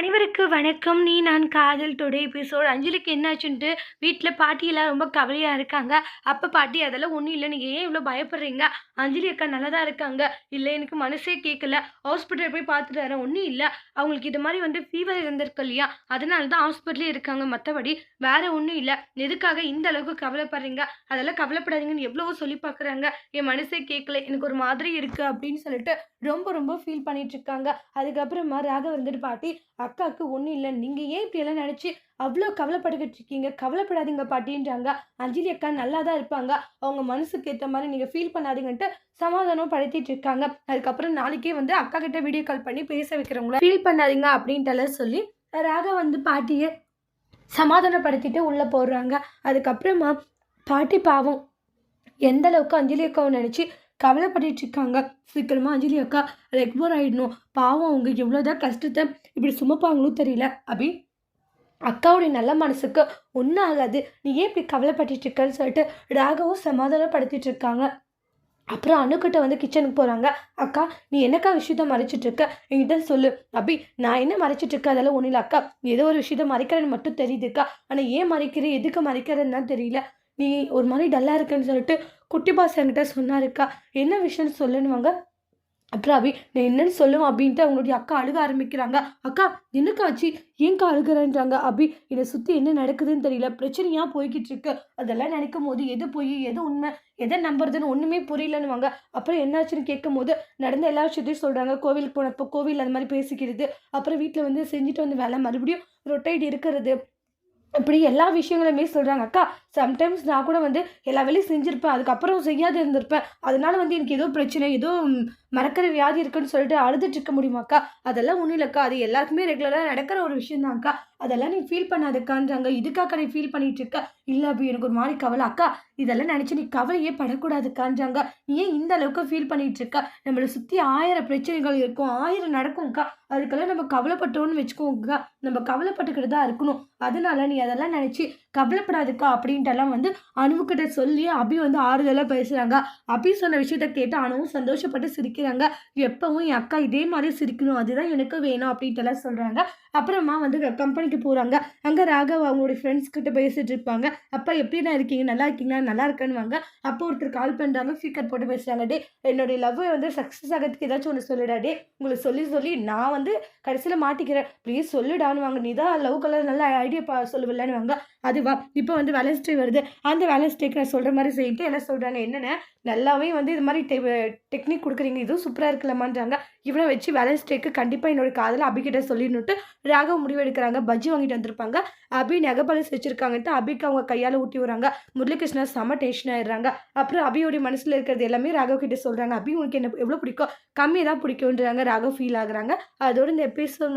அனைவருக்கு வணக்கம். நீ நான் காதல் டுடே எபிசோட் அஞ்சலிக்கு என்னாச்சுன்ட்டு வீட்டில் பாட்டியெல்லாம் ரொம்ப கவலையாக இருக்காங்க. அப்போ பாட்டி அதெல்லாம் ஒன்றும் இல்லை. நீங்கள் ஏன் இவ்வளோ பயப்படுறீங்க? அஞ்சலி அக்கா நல்லா தான் இருக்காங்க? இல்லை எனக்கு மனசே கேட்கல ஹாஸ்பிட்டல் போய் பார்த்துட்டு வரேன் ஒன்றும் இல்லை. அவங்களுக்கு இது மாதிரி வந்து ஃபீவர் இருந்திருக்கு இல்லையா? அதனால தான் ஹாஸ்பிட்டலே இருக்காங்க மற்றபடி வேறு ஒன்றும் இல்லை. எதுக்காக இந்த அளவுக்கு கவலைப்படுறீங்க? அதெல்லாம் கவலைப்படாதீங்கன்னு எவ்வளவோ சொல்லி பார்க்குறாங்க என் மனசே கேட்கல எனக்கு ஒரு மாதிரி இருக்குது அப்படின்னு சொல்லிட்டு ரொம்ப ரொம்ப ஃபீல் பண்ணிகிட்ருக்காங்க இருக்காங்க. அதுக்கப்புறமா ராக வந்துட்டு பாட்டி அக்காவுக்கு ஒன்றும் இல்லை. நீங்கள் ஏன் இப்படியெல்லாம் நினச்சி அவ்வளோ கவலைப்பட்டுக்கிட்டு இருக்கீங்க? கவலைப்படாதீங்க பாட்டின்றாங்க. அஞ்சலி அக்கா நல்லா தான் இருப்பாங்க. அவங்க மனசுக்கு ஏற்ற மாதிரி நீங்கள் ஃபீல் பண்ணாதீங்கன்ட்டு சமாதானம் படுத்திட்டு இருக்காங்க. அதுக்கப்புறம் நாளைக்கே வந்து அக்கா கிட்ட வீடியோ கால் பண்ணி பேச வைக்கிறவங்கள ஃபீல் பண்ணாதீங்க அப்படின்ட்டுலாம் சொல்லி ராகா வந்து பாட்டியை சமாதானப்படுத்திட்டு உள்ளே போடுறாங்க அதுக்கப்புறமா பாட்டி பாவம் எந்த அளவுக்கு அஞ்சலி அக்காவை நினச்சி கவலைப்பட்டுட்டு இருக்காங்க. சீக்கிரமாக அஞ்சலி அக்கா ரெக்வர் ஆகிடணும் பாவம் அவங்க எவ்வளோதான் கஷ்டத்தை இப்படி சுமப்பாங்களோ தெரியல. அபி அக்காவுடைய நல்ல மனசுக்கு ஒன்றும் ஆகாது. நீ ஏன் இப்படி கவலைப்பட்டுட்டு இருக்கன்னு சொல்லிட்டு ராகவும் சமாதானப்படுத்திட்டு இருக்காங்க. அப்புறம் அணுக்கிட்ட வந்து கிச்சனுக்கு போகிறாங்க அக்கா நீ என்னக்கா விஷயத்த மறைச்சிட்டு இருக்க? என்கிட்ட சொல்லு. அபி நான் என்ன மறைச்சிட்டு இருக்க அதெல்லாம் ஒன்றும் இல்லை அக்கா. ஏதோ ஒரு விஷயத்த மறைக்கிறேன்னு மட்டும் தெரியுதுக்கா ஆனால் ஏன் மறைக்கிறேன்? எதுக்கு மறைக்கிறேன்னு தான் தெரியல. நீ ஒரு மாதிரி டல்லாக இருக்குன்னு சொல்லிட்டு குட்டி பாஸ் என்கிட்ட சொன்னாருக்கா என்ன விஷயம்னு சொல்லுன்னுவாங்க? அப்புறம் அபி நான் என்னன்னு சொல்லுவோம் அப்படின்ட்டு அவங்களுடைய அக்கா அழுக ஆரம்பிக்கிறாங்க. அக்கா என்னக்கா ஆச்சு? ஏன்க்கா அபி இதை சுற்றி என்ன நடக்குதுன்னு தெரியல. பிரச்சனையாக போய்கிட்டு இருக்கு அதெல்லாம் நினைக்கும் போது எது பொய் எது உண்மை எதை நம்புறதுன்னு ஒன்றுமே புரியலன்னுவாங்க. அப்புறம் என்னாச்சுன்னு கேட்கும் போது நடந்த எல்லா விஷயத்தையும் சொல்கிறாங்க கோவிலுக்கு போனப்போ கோவில் அந்த மாதிரி பேசிக்கிறது. அப்புறம் வீட்டில் வந்து செஞ்சுட்டு வந்து வேலை மறுபடியும் ரொட்டைட் இருக்கிறது. இப்படி எல்லா விஷயங்களுமே சொல்கிறாங்க அக்கா சம்டைம்ஸ் நான் கூட வந்து எல்லா வேலையும் செஞ்சுருப்பேன். அதுக்கப்புறம் செய்யாது இருந்திருப்பேன். அதனால வந்து எனக்கு ஏதோ பிரச்சனை ஏதோ மறக்கிற வியாதி இருக்குன்னு சொல்லிட்டு அழுதுட்டு இருக்க முடியுமாக்கா அதெல்லாம் ஒன்றும் இல்லைக்கா. அது எல்லாருக்குமே ரெகுலராக நடக்கிற ஒரு விஷயந்தான்க்கா அதெல்லாம் நீ ஃபீல் பண்ணாதுக்கான்றாங்க. இதுக்காக நீ ஃபீல் பண்ணிட்டு இருக்க இல்லை அப்படி எனக்கு ஒரு மாதிரி கவலை. அக்கா இதெல்லாம் நினச்சி நீ கவலையே படக்கூடாதுக்கான்றாங்க. நீ ஏன் இந்த அளவுக்கு ஃபீல் பண்ணிட்டு இருக்க நம்மளை சுற்றி ஆயிரம் பிரச்சனைகள் இருக்கும். ஆயிரம் நடக்கும்க்கா. அதுக்கெல்லாம் நம்ம கவலைப்பட்டோன்னு வச்சுக்கோங்கக்கா. நம்ம கவலைப்பட்டுக்கிட்டு தான் இருக்கணும். அதனால நீ அதெல்லாம் நினச்சி கவலைப்படாதுக்கா அப்படின்ட்டெல்லாம் வந்து அணுவுக்கிட்ட சொல்லி அபி வந்து ஆறுதலாக பேசுகிறாங்க அபி சொன்ன விஷயத்த கேட்டு அணுவும் சந்தோஷப்பட்டு சிரிக்கிறாங்க. எப்பவும் என் அக்கா இதே மாதிரி சிரிக்கணும். அதுதான் எனக்கு வேணும் அப்படின்ட்டுலாம் சொல்கிறாங்க அப்புறமா வந்து கம்பெனி கம்பெனிக்கு போகிறாங்க அங்கே ராகவ் அவங்களுடைய ஃப்ரெண்ட்ஸ் கிட்ட பேசிட்டு இருப்பாங்க. அப்பா எப்படிண்ணா இருக்கீங்க? நல்லா இருக்கீங்களா? நல்லா இருக்கேன்னுவாங்க. அப்போ ஒருத்தர் கால் பண்ணுறாங்க ஸ்பீக்கர் போட்டு பேசுகிறாங்க டே என்னுடைய லவ் வந்து சக்ஸஸ் ஆகிறதுக்கு ஏதாச்சும் ஒன்று சொல்லிடா. டே உங்களுக்கு சொல்லி சொல்லி நான் வந்து கடைசியில் மாட்டிக்கிறேன். ப்ளீஸ் சொல்லுடான்னுவாங்க. நீ தான் லவ் கலர் நல்ல ஐடியா பா சொல்லுவில்லன்னுவாங்க. அதுவா இப்போ வந்து வேலன்ஸ்டே வருது. அந்த வேலன்ஸ்டேக்கு நான் சொல்கிற மாதிரி செய்யிட்டு எல்லாம் சொல்கிறாங்க என்னென்ன நல்லாவே வந்து இது மாதிரி டெ டெக்னிக் கொடுக்குறீங்க. இதுவும் சூப்பராக இருக்கலாமான்றாங்க. இவனை வச்சு வேலன்ஸ்டேக்கு கண்டிப்பாக என்னோட காதலை அபிகிட்ட சொல்லிடணுட்டு ராகவ் முடிவு எடுக்கிறாங்க பஜ்ஜி வாங்கிட்டு வந்திருப்பாங்க. அபி நெகபாலிஸ் வச்சிருக்காங்கன்ட்டு அபிக்கு அவங்க கையால் ஊட்டி விடுறாங்க. முரளிகிருஷ்ணா செம டென்ஷன் ஆயிடுறாங்க. அப்புறம் அபியோடைய மனசில் இருக்கிறது எல்லாமே ராகவ் கிட்ட சொல்கிறாங்க அபி உனக்கு என்ன எவ்வளோ பிடிக்கும்? கம்மியாக தான் பிடிக்கும்ன்றாங்க. ராகவ் ஃபீல் ஆகுறாங்க. அதோட இந்த எபிசோட்